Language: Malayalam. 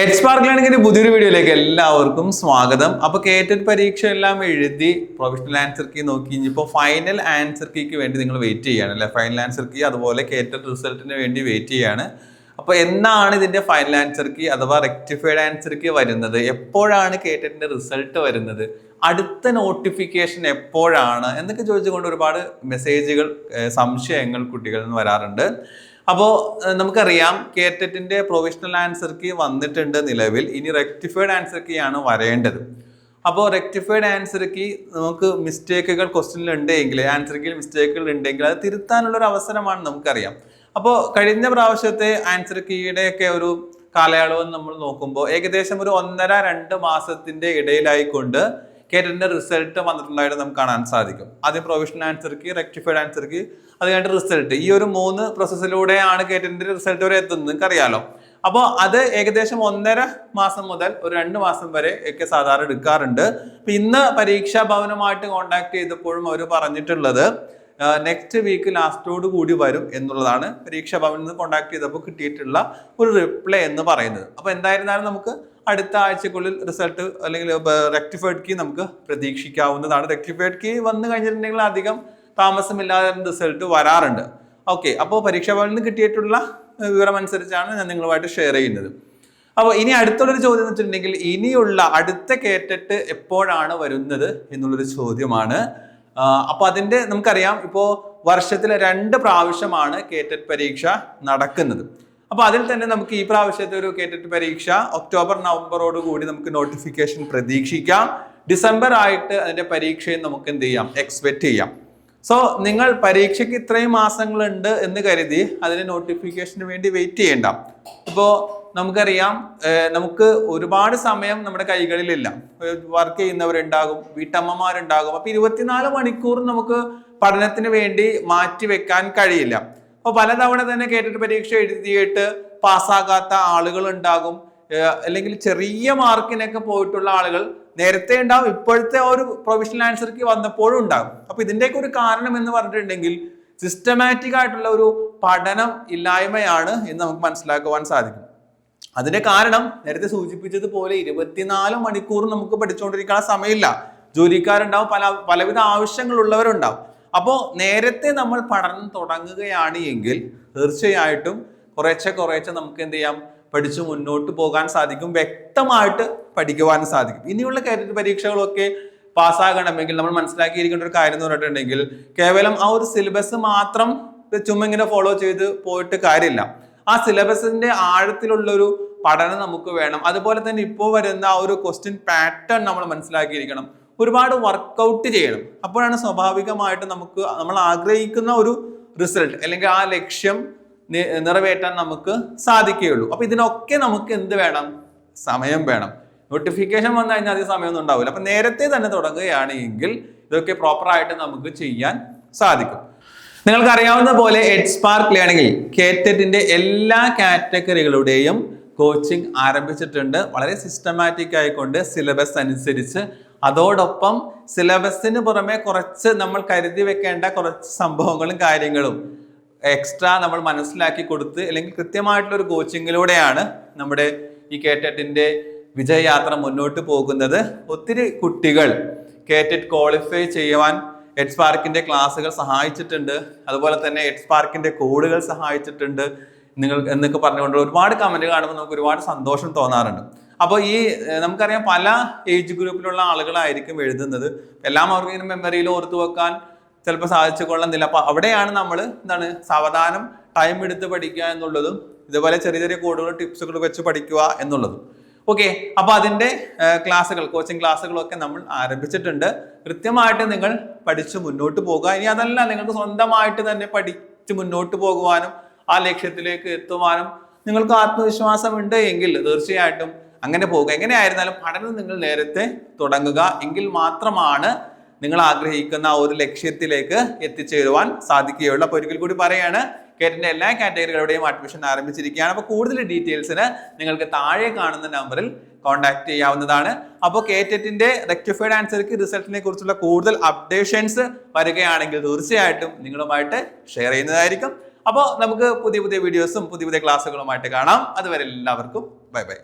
എച്ച് സ്പാർക്ക് ലേണിംഗിന്റെ പുതിയൊരു വീഡിയോയിലേക്ക് എല്ലാവർക്കും സ്വാഗതം. അപ്പൊ കേറ്റഡ് പരീക്ഷ എല്ലാം എഴുതി പ്രൊഫഷണൽ ആൻസർ കീ നോക്കി. ഇനിയിപ്പോൾ ഫൈനൽ ആൻസർ കീക്ക് വേണ്ടി നിങ്ങൾ വെയിറ്റ് ചെയ്യാണ് അല്ലെ? ഫൈനൽ ആൻസർ കീ അതുപോലെ കേറ്റഡ് റിസൾട്ടിന് വേണ്ടി വെയിറ്റ് ചെയ്യാണ് അപ്പൊ എന്നാണ് ഇതിന്റെ ഫൈനൽ ആൻസർ കീ അഥവാ റെക്ടിഫൈഡ് ആൻസർ കീ വരുന്നത്? എപ്പോഴാണ് കേറ്റഡിന്റെ റിസൾട്ട് വരുന്നത്? അടുത്ത നോട്ടിഫിക്കേഷൻ എപ്പോഴാണ്? എന്നൊക്കെ ചോദിച്ചുകൊണ്ട് ഒരുപാട് മെസ്സേജുകൾ സംശയങ്ങൾ കുട്ടികളിൽ നിന്ന് വരാറുണ്ട്. അപ്പോൾ നമുക്കറിയാം കേറ്ററ്റിന്റെ പ്രൊവിഷണൽ ആൻസർ കീ വന്നിട്ടുണ്ട് നിലവിൽ. ഇനി റെക്ടിഫൈഡ് ആൻസർ കീ ആണ് വരേണ്ടത്. അപ്പോൾ റെക്ടിഫൈഡ് ആൻസർ കീ നമുക്ക് മിസ്റ്റേക്കുകൾ ക്വസ്റ്റ്യനിൽ ഉണ്ടെങ്കിൽ ആൻസർ മിസ്റ്റേക്കുകൾ ഉണ്ടെങ്കിൽ അത് തിരുത്താനുള്ള ഒരു അവസരമാണ് നമുക്കറിയാം. അപ്പോൾ കഴിഞ്ഞ പ്രാവശ്യത്തെ ആൻസർ കീയുടെ ഒക്കെ ഒരു കാലയളവ് നമ്മൾ നോക്കുമ്പോൾ ഏകദേശം ഒരു ഒന്നര രണ്ട് മാസത്തിന്റെ ഇടയിലായിക്കൊണ്ട് കേറ്ററ്റിന്റെ റിസൾട്ട് വന്നിട്ടുണ്ടായിട്ട് നമുക്ക് കാണാൻ സാധിക്കും. ആദ്യം provisional answer key rectified answer key അത് കഴിഞ്ഞിട്ട് റിസൾട്ട് ഈ ഒരു മൂന്ന് പ്രോസസ്സിലൂടെയാണ് കേറ്റിന്റെ റിസൾട്ട് വരെ എത്തുന്നത്. നിങ്ങൾക്ക് അറിയാലോ അപ്പോൾ അത് ഏകദേശം ഒന്നര മാസം മുതൽ ഒരു രണ്ട് മാസം വരെ ഒക്കെ സാധാരണ എടുക്കാറുണ്ട്. അപ്പൊ ഇന്ന് പരീക്ഷാ ഭവനുമായിട്ട് കോൺടാക്ട് ചെയ്തപ്പോഴും അവർ പറഞ്ഞിട്ടുള്ളത് നെക്സ്റ്റ് വീക്ക് ലാസ്റ്റോട് കൂടി വരും എന്നുള്ളതാണ്. പരീക്ഷാ ഭവനിൽ നിന്ന് കോൺടാക്ട് ചെയ്തപ്പോൾ കിട്ടിയിട്ടുള്ള ഒരു റിപ്ലൈ എന്ന് പറയുന്നത്. അപ്പോൾ എന്തായിരുന്നാലും നമുക്ക് അടുത്ത ആഴ്ചക്കുള്ളിൽ റിസൾട്ട് അല്ലെങ്കിൽ റെക്ടിഫൈഡ് കീ നമുക്ക് പ്രതീക്ഷിക്കാവുന്നതാണ്. റെക്ടിഫൈഡ് കീ വന്നു കഴിഞ്ഞിട്ടുണ്ടെങ്കിൽ അധികം താമസമില്ലാതെ റിസൾട്ട് വരാറുണ്ട്. ഓക്കെ അപ്പോൾ പരീക്ഷാ ഭവനിൽ നിന്ന് കിട്ടിയിട്ടുള്ള വിവരം അനുസരിച്ചാണ് ഞാൻ നിങ്ങളുമായിട്ട് ഷെയർ ചെയ്യുന്നത്. അപ്പോൾ ഇനി അടുത്തുള്ളൊരു ചോദ്യം എന്ന് വെച്ചിട്ടുണ്ടെങ്കിൽ ഇനിയുള്ള അടുത്ത കേട്ടിട്ട് എപ്പോഴാണ് വരുന്നത് എന്നുള്ളൊരു ചോദ്യമാണ്. അപ്പോൾ അതിന്റെ നമുക്കറിയാം ഇപ്പോൾ വർഷത്തിലെ രണ്ട് പ്രാവശ്യമാണ് കേറ്ററ്റ് പരീക്ഷ നടക്കുന്നത്. അപ്പോൾ അതിൽ തന്നെ നമുക്ക് ഈ പ്രാവശ്യത്തെ ഒരു കേട്ടിട്ട് പരീക്ഷ ഒക്ടോബർ നവംബറോട് കൂടി നമുക്ക് നോട്ടിഫിക്കേഷൻ പ്രതീക്ഷിക്കാം. ഡിസംബർ ആയിട്ട് അതിന്റെ പരീക്ഷയും നമുക്ക് എന്ത് ചെയ്യാം? എക്സ്പെക്ട് ചെയ്യാം. സോ നിങ്ങൾ പരീക്ഷയ്ക്ക് ഇത്രയും മാസങ്ങളുണ്ട് എന്ന് കരുതി അതിന് നോട്ടിഫിക്കേഷന് വേണ്ടി വെയിറ്റ് ചെയ്യണ്ട. ഇപ്പോൾ നമുക്കറിയാം നമുക്ക് ഒരുപാട് സമയം നമ്മുടെ കൈകളിലില്ല. വർക്ക് ചെയ്യുന്നവരുണ്ടാകും വീട്ടമ്മമാരുണ്ടാകും. അപ്പോൾ ഇരുപത്തിനാല് മണിക്കൂർ നമുക്ക് പഠനത്തിന് വേണ്ടി മാറ്റി വെക്കാൻ കഴിയില്ല. അപ്പോൾ പലതവണ തന്നെ കേട്ടിട്ട് പരീക്ഷ എഴുതിയിട്ട് പാസ്സാകാത്ത ആളുകൾ ഉണ്ടാകും അല്ലെങ്കിൽ ചെറിയ മാർക്കിനൊക്കെ പോയിട്ടുള്ള ആളുകൾ നേരത്തെ ഉണ്ടാവും. ഇപ്പോഴത്തെ ഒരു പ്രൊവിഷണൽ ആൻസർക്ക് വന്നപ്പോഴും ഉണ്ടാകും. അപ്പോൾ ഇതിന്റെയൊക്കെ ഒരു കാരണം എന്ന് പറഞ്ഞിട്ടുണ്ടെങ്കിൽ സിസ്റ്റമാറ്റിക് ആയിട്ടുള്ള ഒരു പഠനം ഇല്ലായ്മയാണ് എന്ന് നമുക്ക് മനസ്സിലാക്കുവാൻ സാധിക്കും. അതിന്റെ കാരണം നേരത്തെ സൂചിപ്പിച്ചതുപോലെ ഇരുപത്തിനാല് മണിക്കൂർ നമുക്ക് പഠിച്ചുകൊണ്ടിരിക്കാൻ സമയമില്ല. ജോലിക്കാരുണ്ടാവും. പല പലവിധ ആവശ്യങ്ങളുള്ളവരുണ്ടാവും അപ്പോൾ നേരത്തെ നമ്മൾ പഠനം തുടങ്ങുകയാണ് എങ്കിൽ തീർച്ചയായിട്ടും കുറേശ്ശെ കുറേശ്ശെ നമുക്ക് എന്ത് ചെയ്യാം? പഠിച്ച് മുന്നോട്ട് പോകാൻ സാധിക്കും. വ്യക്തമായിട്ട് പഠിക്കുവാനും സാധിക്കും. ഇനിയുള്ള കാറ്റഗറി പരീക്ഷകളൊക്കെ പാസ്സാകണമെങ്കിൽ നമ്മൾ മനസ്സിലാക്കിയിരിക്കേണ്ട ഒരു കാര്യം എന്ന് പറഞ്ഞിട്ടുണ്ടെങ്കിൽ കേവലം ആ ഒരു സിലബസ് മാത്രം ചുമ്മാ ഇങ്ങനെ ഫോളോ ചെയ്ത് പോയിട്ട് കാര്യമില്ല. ആ സിലബസിന്റെ ആഴത്തിലുള്ള ഒരു പഠനം നമുക്ക് വേണം. അതുപോലെ തന്നെ ഇപ്പോൾ വരുന്ന ആ ഒരു ക്വസ്റ്റ്യൻ പാറ്റേൺ നമ്മൾ മനസ്സിലാക്കിയിരിക്കണം. ഒരുപാട് വർക്കൗട്ട് ചെയ്യണം. അപ്പോഴാണ് സ്വാഭാവികമായിട്ട് നമുക്ക് നമ്മൾ ആഗ്രഹിക്കുന്ന ഒരു റിസൾട്ട് അല്ലെങ്കിൽ ആ ലക്ഷ്യം നിറവേറ്റാൻ നമുക്ക് സാധിക്കുകയുള്ളൂ. അപ്പൊ ഇതിനൊക്കെ നമുക്ക് എന്ത് വേണം? സമയം വേണം. നോട്ടിഫിക്കേഷൻ വന്നു കഴിഞ്ഞാൽ അധികം സമയമൊന്നും ഉണ്ടാവില്ല. അപ്പൊ നേരത്തെ തന്നെ തുടങ്ങുകയാണെങ്കിൽ ഇതൊക്കെ പ്രോപ്പറായിട്ട് നമുക്ക് ചെയ്യാൻ സാധിക്കും. നിങ്ങൾക്ക് അറിയാവുന്ന പോലെ എഡ് സ്പാർക്ക് ലേണിംഗിൽ കേറ്ററ്റിന്റെ എല്ലാ കാറ്റഗറികളുടെയും കോച്ചിങ് ആരംഭിച്ചിട്ടുണ്ട്. വളരെ സിസ്റ്റമാറ്റിക് ആയിക്കൊണ്ട് സിലബസ് അനുസരിച്ച് അതോടൊപ്പം സിലബസിന് പുറമെ കുറച്ച് നമ്മൾ കരുതി വെക്കേണ്ട കുറച്ച് സംഭവങ്ങളും കാര്യങ്ങളും എക്സ്ട്രാ നമ്മൾ മനസ്സിലാക്കി കൊടുത്ത് അല്ലെങ്കിൽ കൃത്യമായിട്ടുള്ള ഒരു കോച്ചിങ്ങിലൂടെയാണ് നമ്മുടെ ഈ കേറ്ററ്റിന്റെ വിജയയാത്ര മുന്നോട്ട് പോകുന്നത്. ഒത്തിരി കുട്ടികൾ കേറ്ററ്റ് ക്വാളിഫൈ ചെയ്യുവാൻ എഡ് പാർക്കിന്റെ ക്ലാസ്സുകൾ സഹായിച്ചിട്ടുണ്ട്. അതുപോലെ തന്നെ എഡ് പാർക്കിന്റെ കോഡുകൾ സഹായിച്ചിട്ടുണ്ട്. നിങ്ങൾ എന്നൊക്കെ പറഞ്ഞുകൊണ്ട് ഒരുപാട് കമന്റ് കാണുമ്പോൾ നമുക്ക് ഒരുപാട് സന്തോഷം തോന്നാറുണ്ട്. അപ്പോൾ ഈ നമുക്കറിയാം പല ഏജ് ഗ്രൂപ്പിലുള്ള ആളുകളായിരിക്കും എഴുതുന്നത്. എല്ലാം അവർക്ക് ഇങ്ങനെ മെമ്മറിയിൽ ഓർത്തു വെക്കാൻ ചിലപ്പോൾ സാധിച്ചു കൊള്ളുന്നില്ല. അപ്പൊ അവിടെയാണ് നമ്മൾ എന്താണ് സാവധാനം ടൈം എടുത്ത് പഠിക്കുക എന്നുള്ളതും ഇതുപോലെ ചെറിയ ചെറിയ കോഡുകൾ ടിപ്സുകൾ വെച്ച് പഠിക്കുക എന്നുള്ളതും. ഓക്കെ അപ്പോൾ അതിന്റെ ക്ലാസ്സുകൾ കോച്ചിങ് ക്ലാസ്സുകളൊക്കെ നമ്മൾ ആരംഭിച്ചിട്ടുണ്ട്. കൃത്യമായിട്ട് നിങ്ങൾ പഠിച്ച് മുന്നോട്ട് പോകുക. ഇനി അതല്ല നിങ്ങൾക്ക് സ്വന്തമായിട്ട് തന്നെ പഠിച്ച് മുന്നോട്ട് പോകുവാനും ആ ലക്ഷ്യത്തിലേക്ക് എത്തുവാനും നിങ്ങൾക്ക് ആത്മവിശ്വാസം ഉണ്ട് എങ്കിൽ തീർച്ചയായിട്ടും അങ്ങനെ പോകുക. എങ്ങനെയായിരുന്നാലും പഠനം നിങ്ങൾ നേരത്തെ തുടങ്ങുക. എങ്കിൽ മാത്രമാണ് നിങ്ങൾ ആഗ്രഹിക്കുന്ന ഒരു ലക്ഷ്യത്തിലേക്ക് എത്തിച്ചേരുവാൻ സാധിക്കുകയുള്ളൂ. അപ്പോൾ ഒരിക്കൽ കൂടി പറയാണ് കേറ്റിന്റെ എല്ലാ കാറ്റഗറികളുടെയും അഡ്മിഷൻ ആരംഭിച്ചിരിക്കുകയാണ്. അപ്പോൾ കൂടുതൽ ഡീറ്റെയിൽസിന് നിങ്ങൾക്ക് താഴെ കാണുന്ന നമ്പറിൽ കോൺടാക്ട് ചെയ്യാവുന്നതാണ്. അപ്പോൾ കേറ്ററ്റിന്റെ റെക്ടിഫൈഡ് ആൻസർക്ക് റിസൾട്ടിനെ കുറിച്ചുള്ള കൂടുതൽ അപ്ഡേഷൻസ് വരികയാണെങ്കിൽ തീർച്ചയായിട്ടും നിങ്ങളുമായിട്ട് ഷെയർ ചെയ്യുന്നതായിരിക്കും. അപ്പോൾ നമുക്ക് പുതിയ പുതിയ വീഡിയോസും പുതിയ പുതിയ ക്ലാസ്സുകളുമായിട്ട് കാണാം. അതുവരെ എല്ലാവർക്കും ബൈ ബൈ.